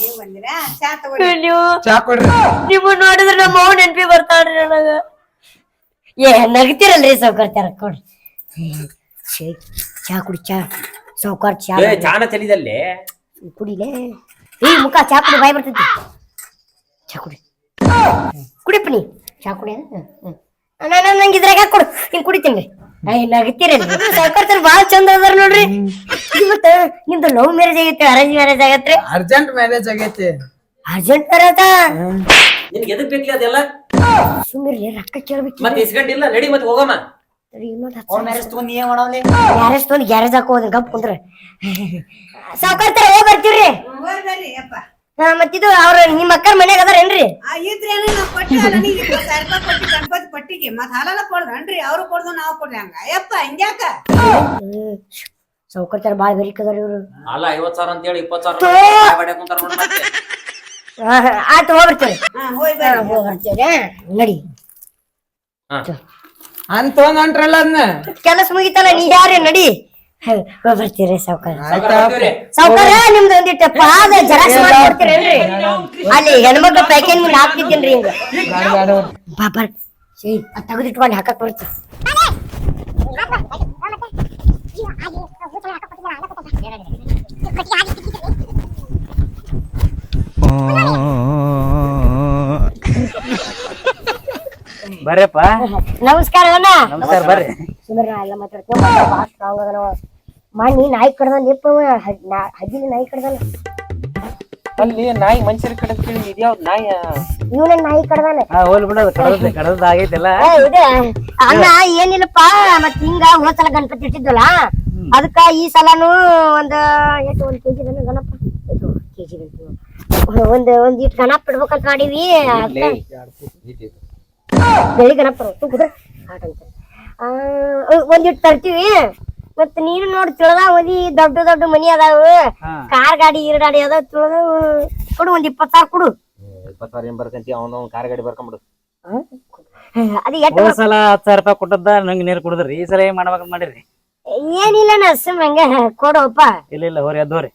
S7: ನೀವು ಬಂದಿರಾ? ಚಾ ತಗೊಳ್ಳಿ.
S1: ನೀವು
S6: ಚಾ ಕೊಡ್ರಿ.
S1: ನೀವು ನೋಡಿದ್ರೆ ನಮ್ಮ ಅವ್ವ ನೆನ್ಪಿ ಬರ್ತಾಳ್ರಿ ನನಗ. ಏ ನಗ್ತಿರಲ್ರಿ ಸೌಕರ್ತಾರ ಕೊಡ್ರಿ. ಚಾ ಕುಡಿ ಚಾ. ಸೌಕರ್ ಚಾ
S2: ಏ ಚಾನ ಚಲಿದಲ್ಲಿ?
S1: ಕುಡಿಲೆ? ಏ ಮುಖ ಚಾ ಕುಡಿ ಬಾಯ್ ಬರ್ತೈತಿ. ಚಾ ಕುಡಿ. ಕುಡಿಪ್ಪ ನೀ. ಚಾ ಕುಡಿ ನಾನು ನಂಗೆ ಇದ್ರಾಗ ಕೊಡು? ಹಿಂಗ್ ಕುಡಿತೀನಿ. ಐ ನಗ್ತೀರಲ್ರಿ ಸೌಕರ್ತಾರ ಭಾಳ ಚಂದ ಅದಾರ ನೋಡ್ರಿ. ಇವತ್ತ ನಿಮ್ದು ಲವ್ ಮ್ಯಾರೇಜ್ ಆಗೈತೆ ಅರೇಂಜ್ ಮ್ಯಾರೇಜ್ ಆಗತ್ರಿ.
S6: ಅರ್ಜೆಂಟ್ ಮ್ಯಾರೇಜ್ ಆಗೈತೆ.
S1: ಅರ್ಜೆಂಟ್ ತರ
S2: ನಿನ್ಗೆ ಎದಕ್ ಬೇಕಲಿ ಅದೆಲ್ಲ?
S1: ಸುಮ್ಮಿರ್ಲಿ ರೊಕ್ಕ ಕೇಳ್ಬೇಕು
S2: ಮತ್ತೆ ಇಸ್ಕೊಂಡಿಲ್ಲ ನಡಿ ಮತ್ತೆ ಹೋಗಮ್ಮ
S1: ಗ್ಯಾರೇಜ್ ತೊಗೊಂಡು ಗ್ಯಾರೇಜ್ ಹಾಕೋದ್ ಗಪ್ ಕುಂದ್ರ. ಹೋಗ್ ಬರ್ತೀವ್ರಿ. ಮತ್ತಿದು ಅವ್ರ ನಿಮ್ಮ ಅಕ್ಕ ಮನ್ಯಾಗ ಅದಾರೇನ್ರಿ?
S7: ಆ ಇದ್ರೇನು ನಾವು ಹಾಲಲ್ಲ ಕೊಡ್ದನ್ರಿ ಅವ್ರು ಕೊಡ್ದು ನಾವು ಕೊಡ್ರಿ ಹಂಗ. ಅಯ್ಯಪ್ಪ ಹಂಗ್ಯಾಕ?
S1: ಸೌಕರ್ತಾರ ಬಾಳ ಬೆರಿಕದಾರ ಇವ್ರು.
S2: ಅಲ್ಲ ಐವತ್ ಸಾವಿರ ಅಂತ ಹೇಳಿ ಇಪ್ಪತ್ ಸಾವಿರ ಕುಂತಾರ
S1: ಆಯ್ತು ಹೋಗ್ಬಿಡ್ತೇವೆ ಬರ್ತೀವ್ರಿ
S7: ಹಾ ಹೋಯ್
S1: ಹಾ,
S7: ಬರ್ರಿ.
S1: ಹೋಗ್ ಬರ್ತೀವ್ರಿ ನಡಿ.
S6: ಅಂತ ಹೊಂಟ್ರಲ್ಲ ಅದನ್ನ
S1: ಕೆಲಸ ಮುಗಿತಲ್ಲ ನೀ ಯಾರೇ ನಡಿ. ಹಾ, ಹೋಗ್ ಬರ್ತೀವ್ರಿ ಸಾವ್ಕಾರ.
S6: ಆಯ್ತಾ?
S1: ಸಾವ್ಕಾರ ನಿಮ್ದು ಒಂದಿಟ್ಟು ಪಾದ ಜರಾಸ್ ಮಾಡ್ಕೊಡ್ತೀರೇನ್ರಿ? ಅಲ್ಲಿ ಹೆಣ್ಮಕ್ಳು ಪ್ಯಾಕೇಜ್ ಮುಂದೆ ಹಾಕ್ತಿದ್ದೀನ್ರಿ ಹಿಂಗ.
S6: ಗಾಡಿ
S1: ಅದ್ ತೆಗೆದಿಟ್ಕೊಂಡು ಹಾಕಕ್ ಬರುತ್ತೆ.
S4: ಬರ್ರಪ್ಪ
S1: ನಮಸ್ಕಾರ ಅಣ್ಣ.
S4: ನಮಸ್ಕಾರ ಬರ್ರಿ.
S1: ಸುಂದರ ಎಲ್ಲ ಮಾತಾಡ್ತೀವಿ ಸ್ಟ್ರಾಂಗ್ ಅದನವ. ಮಣ್ಣಿ ನಾಯಿ ಕಡ್ದಲ್ಲ ನಿಪ್ಪ ಹದಿನ ನಾಯಿ ಕಡ್ದಲ್ಲ
S4: ಅಲ್ಲಿ ನಾಯಿ ಮನುಷ್ಯರ ಕಡೆ ಕೇಳಿ ಇದ್ಯಾವ್ದು ನಾಯಿ?
S1: ಇವನ ನಾಯಿ ಕಡ್ದಾನ?
S4: ಹೋಲ್ ಬಿಡೋದು ಕಡದ ಕಡದ ಆಗೈತಿಲ್ಲ
S1: ಇದೆ ಅಣ್ಣ ಏನಿಲ್ಲಪ್ಪ ಮತ್ ಹಿಂಗ ಹೋದ್ಸಲ ಗಣಪತಿ ಇಟ್ಟಿದ್ವಲ್ಲ ಅದಕ್ಕ ಈ ಸಲನು ಒಂದ್ ಎಷ್ಟು ಒಂದ್ ಕೆಜಿ ದನ ಗಣಪ? ಕೆಜಿ ಒಂದ್ ಒಂದ್ ಇಟ್ ಗಣಪ ಇಡ್ಬೇಕಂತ ಮಾಡೀವಿ ಬೆಳಿ ಗಣಪ ಕುದ್ರ ಆ, ಒಂದ್ ಇಟ್ ತರ್ತೀವಿ ಮತ್ ನೀನು ನೋಡಿ ತಿಳ್ದ ಓದಿ ದೊಡ್ಡ ದೊಡ್ಡ ಮನಿ ಅದಾವ. ಕಾರ್ ಗಾಡಿ ಈರ್ ಗಾಡಿ ಅದಾವ ತಿಳ್ದ ಕೊಡು ಒಂದ್ ಇಪ್ಪತ್ ಸಾವಿರ ಕೊಡು.
S2: ಇಪ್ಪತ್ ಸಾವಿರ ಏನ್ ಬರ್ಕಂತಿ ಅವ್ನ ಅವ್ನ ಕಾರ್ ಗಾಡಿ ಬರ್ಕೊಂಬಿಡು.
S1: ಅದು ಎಟ್ಟು
S4: ಹೋದ್ ಸಲ ಹತ್ತು ಸಾವಿರ ರೂಪಾಯಿ ಕೊಟ್ಟದ್ದ ನಂಗೆ ನೀರು ಕುಡಿದ್ರಿ ಈ ಸಲ ಏನ್ ಮಾಡ್ಬೇಕಂತ ಮಾಡಿರಿ?
S1: ಏನಿಲ್ಲ ನಾ ಸುಮ್ ಹಂಗ ಕೊಡೋಪ್ಪ.
S4: ಇಲ್ಲ ಇಲ್ಲ ಹೋರಿ ಅದೋರಿ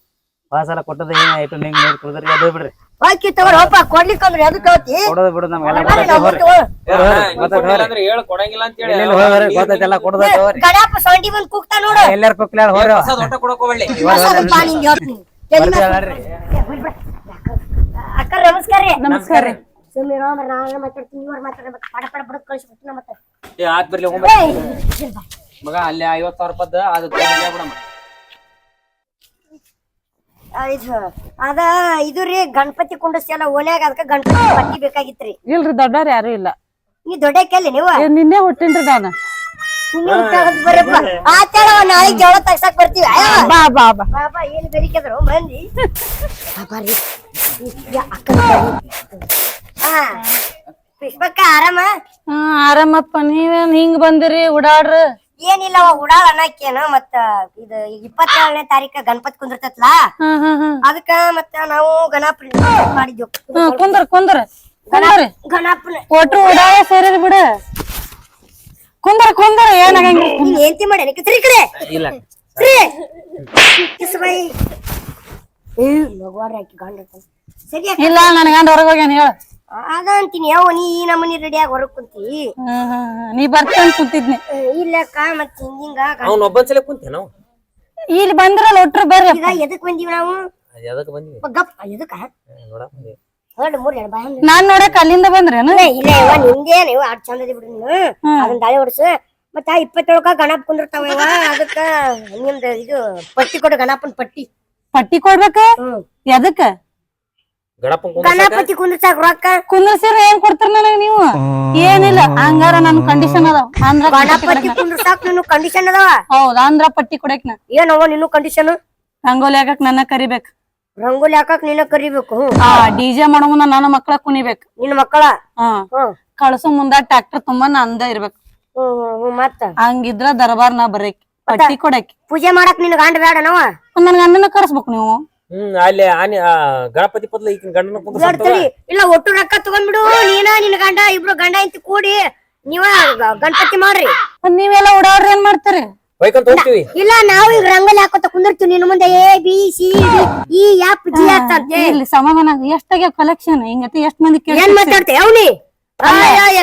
S4: ಹೋದ್ ಸಲ ಕೊಟ್ಟದ ಏನಾಯ್ತು ನಿಂಗೆ ನೀರು ಕುಡಿದ್ರಿ ಅದು ಬಿಡ್ರಿ
S1: ಓಕೆ ತಗೋರಪ್ಪ ಕೊಡ್ಲಿಕ್ಕಂದ್ರೆ ಅದು ಕೇಳ್ತಿ
S4: ಕೊಡೋದು ಬಿಡೋದು ನಮ್ಗೆಲ್ಲ ಹೋರಿ
S2: ಅಂದ್ರೆ ಹೇಳು ಕೊಡಂಗಿಲ್ಲ ಅಂತ ಹೇಳಿ.
S4: ಇಲ್ಲ, ಇಲ್ಲ, ಹೋರಿ, ಕೊಡೋದ
S1: ಸೊಂಡಿ ಬಂದ್ ಕೂಗ್ತಾ ನೋಡು.
S4: ಎಲ್ಲಾರು ಕುಕ್ಲಾರ ಹೋರಿ
S2: ಹೊಸ ದೊಡ್ಡ ಕೊಡಕ್ ಹೋಗ್ಬೇಡಿ.
S1: ಹೊಸದಪ್ಪ ನಿಂಗೆ ಹೇಳ್ತೀನಿ ಜಲ್ದಿ
S4: ಬರ್ತೀವಿ
S1: ಮಾಡು.
S4: ಅಲ್ರಿ.
S1: ಏ, ಬಿಡ್ ಬಿಡ್. ಅಕ್ಕ ನಮಸ್ಕಾರ ರೀ.
S4: ನಮಸ್ಕಾರ ರೀ.
S1: ಸುಮ್ಮನೆ ನಾನು ಮಾತಾಡ್ತೀನಿ ಇವ್ರು ಮಾತಾಡ್ಬೇಕು ಪಡ ಪಡ ಬಡಕ್ ಕಳಿಸ್ಬಿಡ್ತೀನಿ ಮತ್ತೆ.
S2: ಏ ಆತ್ ಬರ್ಲಿ ಹೋಗ್ಬ
S1: ಏಯ್, ಇಲ್ ಬಾ.
S2: ಮಗ ಅಲ್ಲಿ ಐವತ್ ಸಾವಿರ ರೂಪಾಯ್ದ ಅದು ಬಿಡಮ್ಮ.
S1: ಇದು ಅದ ಇದು ರೀ ಗಣಪತಿ ಕುಂಡಸ್ತಿಯಲ್ಲ ಓನ್ಯಾಗ ಅದಕ್ಕೆ ಗಣಪತಿ ಬಟ್ಟಿ ಬೇಕಾಗಿತ್ರಿ.
S8: ಇಲ್ರಿ ದೊಡ್ಡವ್ರ ಯಾರು ಇಲ್ಲ.
S1: ನೀ ದೊಡ್ಡಕ್ಕೆಲ್ಲಿ ನೀವು?
S8: ಏ, ನಿನ್ನೆ ಹುಟ್ಟಿನ್ರಿ ನಾನು.
S1: ಆತಾಳ ನಾಳೆ ಜವಳ ತಗ್ಸಾಕ್ ಬರ್ತೀವಿ. ಬಾ
S8: ಬಾ ಬಾ ಬಾ.
S1: ಬಾ ಏನ್ ಬೆರಿಕೆದ್ರು ಮಂದಿ ಬಾಬಾ ರೀ. ಯಾ, ಅಕ್ಕನ ಕರಿ. ಹಾ ಪುಷ್ಪಕ್ಕ ಆರಾಮ?
S8: ಹಾ ಆರಾಮಪ್ಪ. ನೀವೇನ್ ಹಿಂಗ್ ಬಂದಿರಿ? ಉಡಾಡ್ರ
S1: ಏನಿಲ್ಲ ಉಡಾಳ ಅನ್ನಕ್ಕೇನು ಮತ್ತ ಇದು ಇಪ್ಪತ್ತೇಳನೇ ತಾರೀಕ ಗಣಪತಿ ಕುಂದಿರ್ತೈತ್ಲ?
S8: ಹಾ ಹಾ ಹಾ.
S1: ಅದಕ್ಕ ಮತ್ತ ನಾವು ಗಣಪತಿ ಮಾಡಿದ್ವಿ.
S8: ಕುಂದ್ರ ಕುಂದ್ರಿ.
S1: ಗಣಪನ
S8: ಒಟ್ರು ಉಡಾಳ ಸೇರಿದ್ ಬಿಡ. ಕುಂದ್ರ ಕುಂದ್ರ ಏನಾಗಂಗಿಲ್ಲ
S1: ನೀನ್ ಏಂತಿ ಮಾಡಿ ಕಿಸ್ರಿ ಕಡೆ.
S2: ಇಲ್ಲ.
S1: ಸರಿ. ಕಿಸ್ ಏ ಮಗವಾರ ಆಕಿ ಗಂಡ ಸರಿ
S8: ಇಲ್ಲ ನನ್ ಗಂಡ ಹೊರಗ್ ಹೋಗ್ಯಾನ ಹೇಳ.
S1: ಅದ ಅಂತೀನಿ ಯಾವ ನೀ ಈ ನಮನಿ ರೆಡಿಯಾಗಿ ಹೊರಗ್ ಕುಂತಿ.
S8: ನೀ ಬರ್ತೇನೆ ಕುಂತಿದ್ನಿ.
S1: ಇಲ್ಲಕ್ಕ ಮತ್ ಹಿಂಗ
S2: ಅವ್ನ ಒಬ್ಬನ್ಸಲ ಕುಂತೆ ನಾವು
S8: ಇಲ್ಲಿ ಬಂದ್ರಲ್ಲ ಒಟ್ರು ಬರ್ರಿ
S1: ಈಗ ಎದಕ್ ಬಂದೀವಿ ನಾವು?
S2: ಎದಕ್ ಬಂದೀವಿ?
S1: ಗಪ್ ಎದಕ್ಕ?
S2: ನೋಡಕ್ ಬಂದ್ವಿ.
S1: ಹೊರಡು ಮೂರ್ ಎರಡು ಬಾಯ್
S8: ನಾನ್ ನೋಡಕ್ ಅಲ್ಲಿಂದ ಬಂದ್ರೇನು?
S1: ಇಲ್ಲ ಇವ ನಿಂದೇನ ಇವ ಅಡ್ ಚಂದದಿ ಬಿಡು ನೀನು. ಅದನ್ನ ದಾಳಿ ಹೊಡ್ಸು. ಮತ್ತ ಇಪ್ಪತ್ತೇಳಕ ಗಣಪ ಕುಂದಿರ್ತಾವ ಇವ ಅದಕ್ಕ ನಿಮ್ದ ಇದು ಪಟ್ಟಿ ಕೊಡು ಗಣಪನ್ ಪಟ್ಟಿ.
S8: ಪಟ್ಟಿ ಕೊಡ್ಬೇಕ? ಎದಕ್ಕ?
S1: ಗಣಪತಿ ಕುಂದಿರ್ಸಾಕ? ರೊಕ್ಕ?
S8: ಕುಂದ್ರಸಿರ ಏನ್ ಕೊಡ್ತಾರ ನನಗ ನೀವು? ಏನಿಲ್ಲ ಹಂಗಾರ ನನ್ ಕಂಡೀಷನ್ ಅದಾವ. ಅಂದ್ರ
S1: ಗಣಪತಿ ಕುಂದಿರ್ಸಾಕ ನೀನು ಕಂಡೀಷನ್ ಅದಾವ?
S8: ಹೌದಾ ಅಂದ್ರ ಪಟ್ಟಿ ಕೊಡಕ್ ನಾ.
S1: ಏನವ ನಿನ್ನ ಕಂಡೀಷನ್
S8: ರಂಗೋಲಿ ಹಾಕಕ್ ನನ್ನ ಕರಿಬೇಕ್.
S1: ರಂಗೋಲಿ ಹಾಕಕ್ ನೀನ ಕರಿಬೇಕು ಹ್ಮ್
S8: ಆ ಡಿಜೆ ಮುಂದ ನನ್ನ ಮಕ್ಳ ಕುಣಿಬೇಕ್.
S1: ನಿನ್ನ ಮಕ್ಕಳ?
S8: ಹಾ.
S1: ಹ್ಮ್
S8: ಕಳ್ಸೋ ಮುಂದ ಟ್ರ್ಯಾಕ್ಟರ್ ತುಂಬಾ ಅಂದ ಇರ್ಬೇಕು.
S1: ಹ್ಮ್ ಹ್ಮ್ ಹ್ಮ್ ಮತ್ತ?
S8: ಹಂಗಿದ್ರ ದರ್ಬಾರ್ ನಾ ಬರಕ್ಕೆ ಪಟ್ಟಿ ಕೊಡಕ್.
S1: ಪೂಜೆ ಮಾಡಕ್ ನಿನ್ ಗಂಡ ಬೇಡ ನಾವ?
S8: ನನ್ ಗಂಡನ ಕರ್ಸ್ಬೇಕು ನೀವು.
S2: ಹ್ಮ್ ಅಲ್ಲಿ ಆನೆ ಆ, ಗಣಪತಿ ಪದ್ಲ ಗಂಡನ ಕುಂದ್ರ
S1: ಇಲ್ಲ ಒಟ್ಟು ರೊಕ್ಕ ತಗೊಂಡ್ಬಿಡು ನೀನ ನಿನ್ನ ಗಂಡ ಇಬ್ರು ಗಂಡ ಇಂತಿ ಕೂಡಿ ನೀವ ಗ- ಗಣಪತಿ ಮಾಡ್ರಿ.
S8: ಮತ್ತ್ ನೀವೆಲ್ಲ ಓಡಾಡ್ರಿ ಏನ್ ಮಾಡ್ತೀರಿ?
S2: ಹೋಗ್ತೀವಿ.
S1: ಇಲ್ಲ ನಾವು ಈಗ ರಂಗೋಲಿ ಹಾಕೋತ ಕುಂದಿರ್ತೀವಿ ನಿನ್ನ ಮುಂದೆ. A B C D E F G ಅಂತ
S8: ಇಲ್ಲಿ ಸಮಾಧಾನ ಎಷ್ಟಾಗ್ಯ ಕಲೆಕ್ಷನ್ ಹಿಂಗತಿ ಎಷ್ಟ್ ಮಂದಿ ಕೇಳಿ
S1: ಏನ್ ಮಾತಾಡ್ತೆ ಅವನಿ?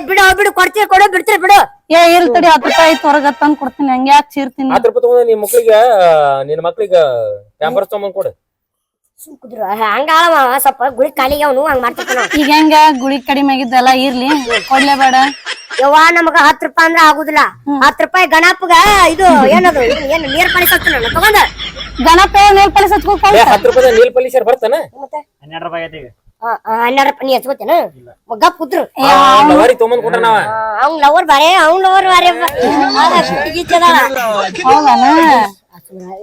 S1: ಬಿಡು ಬಿಡು ಕೊಡ್ತೀವಿ ಕೊಡು ಬಿಡ್ತೀರಿ ಬಿಡು.
S8: ಏ ಇಲ್ ತಡಿ ಹತ್ತು ರೂಪಾಯಿ ಹೊರಗ ತಂದ್ ಕೊಡ್ತೀನಿ. ಹಂಗ ಯಾಕೆ ಚೀರ್ತೀನಿ?
S2: ಹತ್ತು ರೂಪಾಯಿ ತಗೊಂಡು ನಿನ್ ಮಕ್ಳಿಗೆ ನಿನ್ನ ಮಕ್ಳಿಗೆ ಕ್ಯಾಂಪರ್ಸ್ ತಗೊಂಡ್ ಕೊಡು.
S1: ಸ್ವಲ್ಪ ಗುಳಿ ಕಾಲಿಗೆ ಅವನು ಹಂಗ ಮಾಡ್ತಿರ್ತಾನ.
S8: ಈಗ ಹೆಂಗ ಗುಳಿ ಕಡಿಮೆ ಆಗಿದ್ದಲ್ಲ ಇರ್ಲಿ ಕೊಡ್ಲೇಬೇಡ
S1: ಯವ್ವ ನಮಗ ಹತ್ತು ರೂಪಾಯಿ ಅಂದ್ರ ಆಗುದಿಲ್ಲ. ಹತ್ತು ರೂಪಾಯಿ ಗಣಪಗ ಇದು ಏನದು ಏನು ನೀರ್ ಪಾಲಿಸತ್ತ ತಗೊಂಡ.
S8: ಗಣಪ ನೀರ್ ಪಾಲಿಸ್
S2: ಹತ್ತು ರೂಪಾಯಿ ನೀಲ್ ಪೊಲೀಸರ್ ಬರ್ತಾನ?
S1: ಮತ್ತೆ?
S3: ಹನ್ನೆರಡು ರೂಪಾಯಿ ಐತಿ
S1: ಹನ್ನೆರಡು ರೂಪಾಯಿ ನೀ ಹಚ್ಕೋತೇನ? ಗಪ್ ಕುದ್ರು.
S2: ಲವಾರಿ ತಗೊಂಡ್ ಕೊಟ್ಟ ನಾವ?
S1: ಅವ್ನ್ ಲವರ್ ಬಾರೆ ಅವ್ನ್ ಲವರ್ ಬಾರೆ.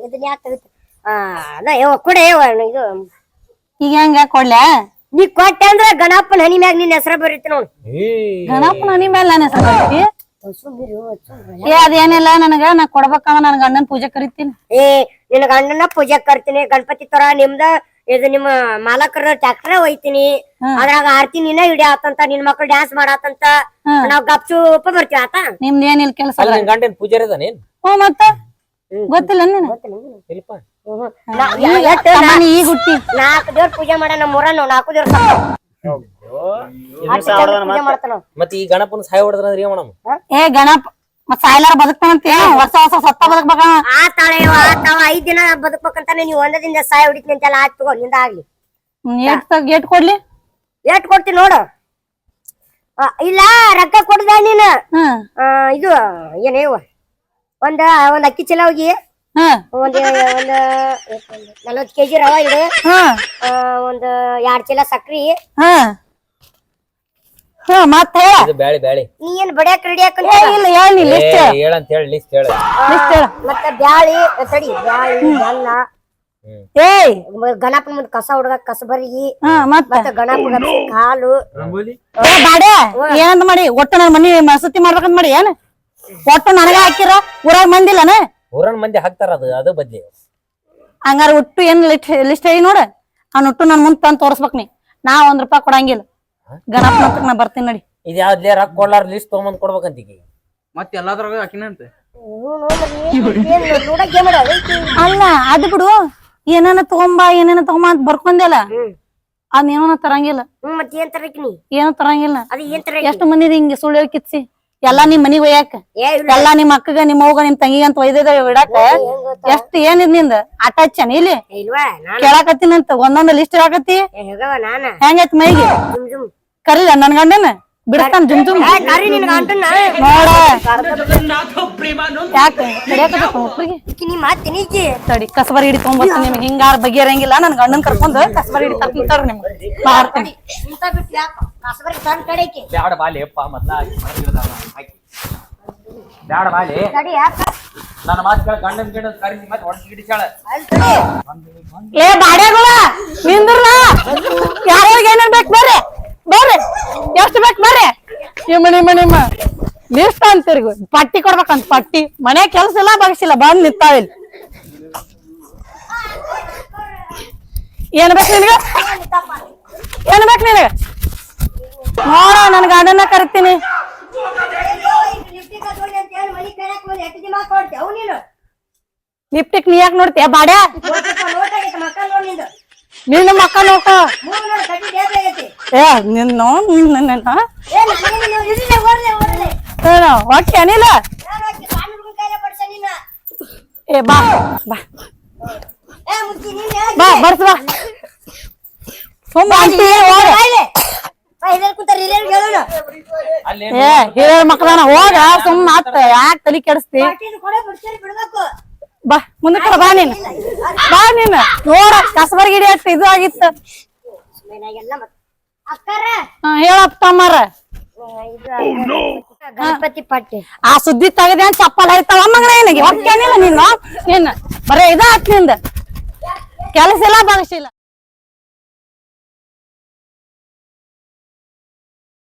S1: ಇದನ್ನ ಯಾಕೆ ಅದ ಯವ್ವ ಕೊಡೆ ಇದು.
S8: ಈಗ ಹೆಂಗ ಕೊಡ್ಲ್ಯಾ
S1: ನೀ ಕೊಟ್ಟೆ ಅಂದ್ರ ಗಣಪನ ಹನಿ ಮ್ಯಾಗ ನಿನ್ನ ಹೆಸರ ಬರೀತಿ ನೋಡು.
S8: ಗಣಪನ ಹನಿ ಮ್ಯಾಲ ನನ್ನ ಹೆಸರು ಬರ್ತಿ? ಏ ಅದೇನಿಲ್ಲ ನನಗ ನಾ ಕೊಡ್ಬೇಕಂದ್ರ ನನ್ ಗಂಡನ ಪೂಜೆ ಕರಿತೀನಿ.
S1: ಏ ನಿನ್ನ ಗಂಡನ ಪೂಜೆ ಕರ್ತೀನಿ ಗಣಪತಿ ತರ ನಿಮ್ದ ಇದು ನಿಮ್ಮ ಮಾಲಕರ ಟ್ಯಾಕ್ಟರ್ ಒಯ್ತೀನಿ. ಅದ್ರಾಗ ಆರ್ತಿ ನೀನ ಹಿಡಿ ಆತಂತ ನಿನ್ ಮಕ್ಳು ಡ್ಯಾನ್ಸ್ ಮಾಡಾತಂತ ನಾವ್ ಗಪ್ಚೂಪ ಬರ್ತೀವಿ ಆತ?
S8: ನಿಮ್ದೇನಿಲ್ಲ ಕೆಲಸ
S2: ಗಂಡನ ಪೂಜೆ
S8: ಹ್ಞೂ ಮತ್ತ? ಗೊತ್ತಿಲ್ಲ ನೀನು
S2: ಇಲ್ಪ
S8: ಈಗ ಹುಟ್ಟಿ.
S1: ನಾಲ್ಕು ದೇವ್ರ ಪೂಜೆ ಮಾಡ ನಮ್ಮ ಊರನ್ನು ನಾಲ್ಕು ದೇವ್ರ ಸತ್ತ. ಅಷ್ಟ್ ಚಂದ ಪೂಜೆ ಮಾಡ್ತಾನ
S2: ಮತ್ ಈ ಗಣಪನ ಸಾಯ ಹೊಡೆದ್ರ ಏನ್ ಮಾಡಮ್
S8: ಏ ಗಣಪ ಮತ್ ಸಾಯ್ಲಾರ ಬದುಕ್ತಾನಂತ. ಹೊಸ ವರ್ಷ ಸತ್ತ ಬದುಕ್ಬೇಕ
S1: ಆ ತಾಳೆವ ಆ ತಾವ ಐದ್ ದಿನ ಬದುಕ್ಬೇಕಂತಾನೆ ನೀವು ಒಂದದಿಂದ ಸಾಯ ಹೊಡಿತೀನಿ ಅಂತೆಲ್ಲ ಆಯ್ತು ತಗೋ ನಿಂದ ಆಗ್ಲಿ.
S8: ಏಟ್ ಗೇಟ್ ಕೊಡ್ಲಿ?
S1: ಎಟ್ ಕೊಡ್ತೀನಿ ನೋಡು. ಆ, ಇಲ್ಲ ರೊಕ್ಕ ಕೊಡ್ದ ನೀನು. ಆ, ಇದು ಏನೇವ ಒಂದ ಒಂದ್ ಅಕ್ಕಿ ಚೀಲ ಹೋಗಿ.
S8: ಹ್ಮ್
S1: ಒಂದ್ ಒಂದ್ ನಲವತ್ ಕೆಜಿ ರವಾ ಇಡು
S8: ಹಾ.
S1: ಆ, ಒಂದ್ ಎರಡ್ ಚೀಲ ಸಕ್ರಿ.
S8: ಹಾ. ಹಾ ಮತ್ತ ಹೇಳ.
S2: ಇದು ಬ್ಯಾಳಿ ಬ್ಯಾಳಿ.
S1: ನೀ ಏನ್ ಬಡಿಯಾಕ ರೆಡಿ ಹಾಕಂತ
S8: ಏ ಇಲ್ಲ ಹೇಳಿ ಲಿಸ್ಟ್
S2: ಏ, ಹೇಳಂತ ಹೇಳಿ. ಲಿಸ್ಟ್ ಹೇಳ
S8: ಲಿಸ್ಟ್ ಹೇಳ.
S1: ಮತ್ತೆ ಬ್ಯಾಳಿ ತಡಿ ಬ್ಯಾಳಿ ಬೆಲ್ಲ
S8: ಏಯ್.
S1: ಗಣಪನ ಮುಂದ್ ಕಸ ಹುಡ್ಗ ಕಸಬರಿ
S8: ಹಾ ಮತ್ತ.
S1: ಮತ್ತೆ ಗಣಪನ ಹಾಲು
S8: ಏ ಬಾಡೆ ಏನಂತ ಮಾಡಿ ಒಟ್ಟು ನನ್ ಮನಿ ಮಸತಿ ಮಾಡ್ಬೇಕಂತ ಮಾಡಿ ಏನ್? ಒಟ್ಟು ನನಗ ಹಾಕಿರ ಊರಾಗ ಮಂದಿಲ್ಲನ?
S2: ಊರನ್ ಮಂದಿ ಹಾಕ್ತಾರ ಅದು ಅದು ಬದ್ಲಿ.
S8: ಹಂಗಾರ ಒಟ್ಟು ಏನ್ ಲಿಸ್ಟ್ ಲಿಸ್ಟ್ ಹೇಳಿ ನೋಡ. ಅವ್ನ ಒಟ್ಟು ನನ್ ಮುಂದ್ ತಂದ್ ತೋರ್ಸ್ಬೇಕ್ ನೀ. ನಾ ಒಂದ್ ರೂಪಾಯಿ ಕೊಡಂಗಿಲ್ಲ. ಗಣಪನ ಹತ್ರಕ್ ನಾ ಬರ್ತೀನಿ ನಡಿ.
S2: ಇದು ಯಾವ್ದ್ಲೇ ರೊಕ್ಕ ಕೊಡ್ಲಾರ ಲಿಸ್ಟ್ ತಗೊಂಬಂದ್ ಕೊಡ್ಬೇಕಂತ ಈಗ
S4: ಮತ್ ಎಲ್ಲಾದ್ರಾಗ ಹಾಕಿನಂತೆ
S8: ಅಲ್ಲ ಅದ್ ಬಿಡು. ಏನೇನ ತಗೊಂಬಾ ಏನೇನ ತಗೊಂಬ ಅಂತ ಬರ್ಕೊಂಡೆಲ್ಲ. ಅದ್ ಏನೋ ತರಂಗಿಲ್ಲ.
S1: ಹ್ಮ್ ಮತ್ತೆ ಏನ್ ತರಕ್ ನೀ?
S8: ಏನೋ ತರಂಗಿಲ್ಲ.
S1: ಅದ ಏನ್ ತರಕ್
S8: ಎಷ್ಟ್ ಮಂದಿ ಹಿಂಗ ಸುಳ್ಳು ಕಿತ್ಸಿ. ಎಲ್ಲಾ ನಿಮ್ ಮನಿಗ್ ಒಯ್ಯಾಕ ಎಲ್ಲಾ ನಿಮ್ ಅಕ್ಕಗ ನಿಮ್ ಅವ್ಗ ನಿಮ್ ತಂಗಿಗ ಅಂತ ಒಯ್ದ ಇಡಾಕ. ಎಷ್ಟ್ ಏನಿದ್ನಿಂದ? ಹಚ್ಚನ ಇಲ್ಲಿ? ಕೇಳಾಕತ್ತೀನಂತ ಒಂದೊಂದ್ ಲಿಸ್ಟ್
S1: ನಾನ?
S8: ಹೆಂಗೈತ್ ಮೈಗೆ? ಕರೀಲ ನನ್ ಗಂಡನ? ಬಿಡಿಸ್ತಾನ ಜುಮ್ ಜುಮ್.
S1: ಏ, ಕರಿ ನಿನ್ ಗಂಟನ್ನ
S8: ನೋಡ ಯಾಕೆ ಕಡಿಯಾಕತ್ತ ಒಬ್ರಿಗೆ
S1: ನೀ ಮಾತ್ ನೀಕಿ
S8: ತಡಿ ಕಸಬರಿ ಹಿಡಿ ತೊಗೊಂಬರ್ತೀನಿ ನಿಮ್ಗೆ. ಹಿಂಗಾರ ಬಗೆಹರಂಗಿಲ್ಲ ನನ್ ಗಂಡನ್ ಕರ್ಕೊಂಡು ಕಸಬರಿ ಹಿಡಿ ತರ್ತಾರ ನಿಮ್ಗೆ. ಮಾಡ್ತೀನಿ
S1: ಕಸಬರಿ ಸಣ್ಣ ಕಡೆಗೆ
S2: ಬ್ಯಾಡ ಬಾಲಿ ಅಪ್ಪ ಮೊದ್ಲ ಬ್ಯಾಡ ಬಾಲಿ.
S1: ತಡಿ ಯಾಕ?
S2: ನನ್ನ ಮಾತು ಕೇಳ ಗಂಡನ್ ಕರಿ ಮತ್ತೆ
S8: ಲೇ ನಿಂದ್ರಲ್ಲ ಯಾರ್ಯಾರಿಗೆ ಏನೇನ್ ಬೇಕು ಬರ್ರಿ ಬರ್ರಿ ಎಷ್ಟು ಬೇಕು ಬರ್ರಿ ನಿಮ್ಮ ನಿಮ್ಮ ಲಿಸ್ಟ್ ಪಟ್ಟಿ ಕೊಡ್ಬೇಕಂತ, ಪಟ್ಟಿ. ಮನೆ ಕೆಲಸ ಇಲ್ಲ ಬಗ್ಸಿಲ್ಲ, ಬಂದ್ ನಿಂತಾವ ಇಲ್ಲಿ. ಏನ್ ಬೇಕು ನಿನಗ? ಏನ್ ಬೇಕು ನಿನಗ? ನೋಡ ನನ್ ಗಂಡನ ಕರಿತೀನಿ.
S1: ನಿಪ್ಟಿಕ್ ಮನಿ
S8: ನೀ ಯಾಕೆ ನೋಡ್ತೀಯ ಬಾಡ್ಯಾ. ನಿನ್ನ ಮಕ್ಕ ನೋಕ ಏ ನಿನ್ನ ನಿನ್ನ.
S1: ಬಡ್ಸ ನಿನ್ನ.
S8: ಏ ಬಾ ಬಾ. ಬಾ ಬರ್ಸ್ ಬಾ. ಸುಮ್ಮ ಅಂಟಿ ಹೋಗ.
S1: ಹಿರಿಯರ್.
S8: ಏ ಹಿರಿಯ ಮಕ್ಕಳನ್ನ ಹೋಗ ಸುಮ್ಮ ಮತ್ತ ಯಾಕೆ ತಲಿ ಕೆಡಿಸ್ತಿ? ಬಾ ಮುಂದಕ್ಕೆ ಬಾ ನೀನ್. ಬಾ ನೀನ್. ನೋಡ, ಕಸಬರ್ ಗಿಡ ಅಷ್ಟು ಇದು ಆಗಿತ್ತ. ಹೇಳಪ್ಪ ತಮ್ಮಾರ.
S1: ಗಣಪತಿ ಪಟ್ಟಿ
S8: ಆ ಸುದ್ದಿ ತೆಗದೆ ಚಪ್ಪಲ್ ಆಯ್ತಾವ ಮಗನ ಏನಿಗೆ ಹೊಕ್ಕೇನಿಲ್ಲ ನೀನು. ನೀನ್. ಬರೇ ಇದ ನಿಂದ. ಕೆಲಸ ಇಲ್ಲ ಬಗಸಿಲ್ಲ